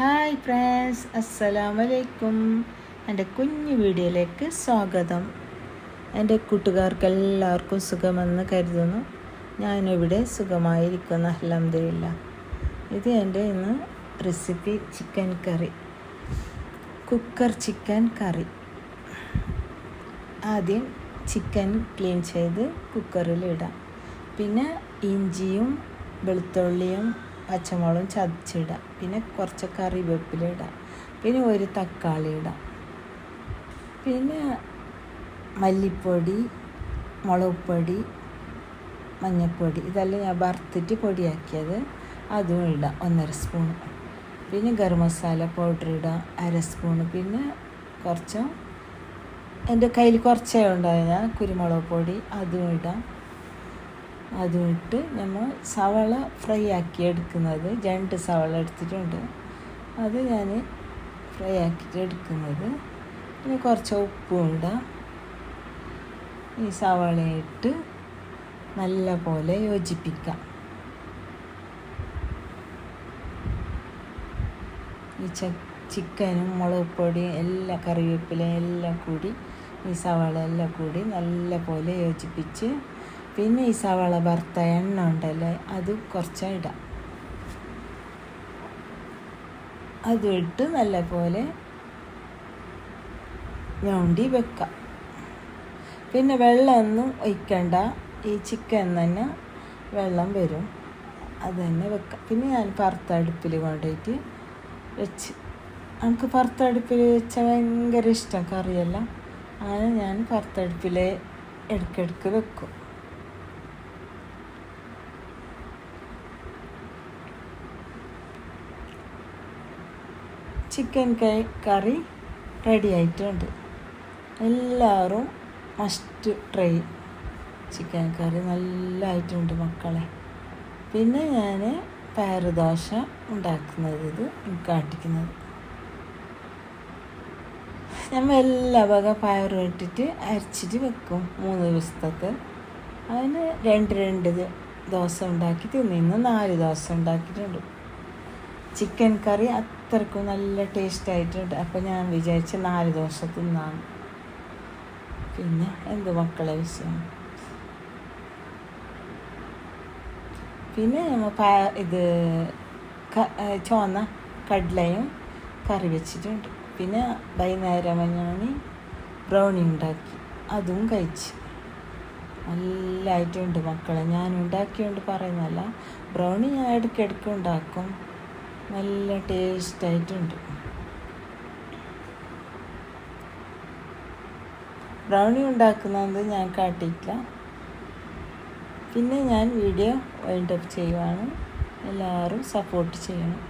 Hi friends അസ്സലാമലൈക്കും എന്റെ കുഞ്ഞു വീഡിയോയിലേക്ക് സ്വാഗതം. എന്റെ കൂട്ടുകാർക്ക് എല്ലാവർക്കും സുഖമെന്ന് കരുതുന്നു. ഞാനിവിടെ സുഖമായിരിക്കുന്നു അലഹമില്ല ഇത് എന്റെ ഇന്ന് recipe chicken curry cooker chicken curry ആദ്യം ചിക്കൻ ക്ലീൻ ചെയ്ത് കുക്കറിൽ ഇടാം. പിന്നെ ഇഞ്ചിയും വെളുത്തുള്ളിയും പച്ചമുളകും ചതച്ചിടാം. പിന്നെ കുറച്ച് കറിവേപ്പില ഇടാം. പിന്നെ ഒരു തക്കാളി ഇടാം. പിന്നെ മല്ലിപ്പൊടി മുളക് പൊടി മഞ്ഞൾപ്പൊടി ഇതെല്ലാം ഞാൻ വറുത്തിട്ട് പൊടിയാക്കിയത്. അതും ഇടാം. ഒന്നര സ്പൂൺ പിന്നെ ഗരം മസാല പൗഡർ ഇടാം. അര സ്പൂൺ പിന്നെ കുറച്ച് എന്റെ കയ്യിൽ കുറച്ചേ ഉണ്ടായ കുരുമുളക് പൊടി അതും ഇടാം. അതും ഇട്ട് നമ്മൾ സവള ഫ്രൈ ആക്കി എടുക്കുന്നത്. രണ്ട് സവള എടുത്തിട്ടുണ്ട്. അത് ഞാൻ ഫ്രൈ ആക്കിയിട്ട് എടുക്കുന്നത്. പിന്നെ കുറച്ച് ഉപ്പും ഇടാം. ഈ സവളയിട്ട് നല്ല പോലെ യോജിപ്പിക്കാം. ഈ ച ചിക്കനും മുളക് പൊടി എല്ലാ കറിവേപ്പിലയും എല്ലാം കൂടി ഈ സവാള എല്ലാം കൂടി നല്ല പോലെ യോജിപ്പിച്ച് പിന്നെ ഈ സവാള വറുത്ത എണ്ണ ഉണ്ടല്ലേ അത് കുറച്ച് ഇടാം. അതും ഇട്ട് നല്ല പോലെ ഞൊണ്ടി വെക്കാം. പിന്നെ വെള്ളമൊന്നും ഒഴിക്കണ്ട. ഈ ചിക്കൻ തന്നെ വെള്ളം വരും. അത് തന്നെ വെക്കാം. പിന്നെ ഞാൻ പറത്തടുപ്പിൽ കൊണ്ടുപോയിട്ട് വെച്ച്. നമുക്ക് പറത്തടുപ്പിൽ വെച്ചാൽ ഭയങ്കര ഇഷ്ടം കറിയെല്ലാം. അങ്ങനെ ഞാൻ പറത്തടുപ്പിൽ ഇടയ്ക്കിടയ്ക്ക് വെക്കും. ചിക്കൻ കറി റെഡി ആയിട്ടുണ്ട്. എല്ലാവരും മസ്റ്റ് ട്രൈ ചിക്കൻ കറി നല്ല ആയിട്ടുണ്ട് മക്കളെ. പിന്നെ ഞാൻ പയറുദോശ ഉണ്ടാക്കുന്നത് ഇത് കാട്ടിക്കുന്നത് നമ്മൾ എല്ലാ വക പയറും ഇട്ടിട്ട് അരച്ചിട്ട് വെക്കും മൂന്ന് ദിവസത്തേക്ക്. അതിന് രണ്ട് രണ്ട് ദോശ ഉണ്ടാക്കി തിന്നിന്ന് നാല് ദോശ ഉണ്ടാക്കിയിട്ടുണ്ട്. ചിക്കൻ കറി അത്രക്കും നല്ല ടേസ്റ്റ് ആയിട്ടുണ്ട്. അപ്പോൾ ഞാൻ വിചാരിച്ച നാല് ദിവസം തിന്നാണ് പിന്നെ എന്ത് മക്കളെ വിഷയം? പിന്നെ ഇത് ചുവന്ന കടലയും കറി വെച്ചിട്ടുണ്ട്. പിന്നെ വൈകുന്നേരം ഞാൻ ബ്രൗണി ഉണ്ടാക്കി. അതും കഴിച്ച്. നല്ലതായിട്ടുണ്ട് മക്കളെ. ഞാൻ ഉണ്ടാക്കിയോണ്ട് പറയുന്നല്ല ബ്രൗണി ഞാൻ ഇടയ്ക്കിടയ്ക്ക് ഉണ്ടാക്കും. നല്ല ടേസ്റ്റായിട്ടുണ്ട്. ബ്രൗണി ഉണ്ടാക്കുന്നത് ഞാൻ കാട്ടിയിട്ടില്ല. പിന്നെ ഞാൻ വീഡിയോ വൈൻഡപ്പ് ചെയ്യുവാണ്. എല്ലാവരും സപ്പോർട്ട് ചെയ്യണം.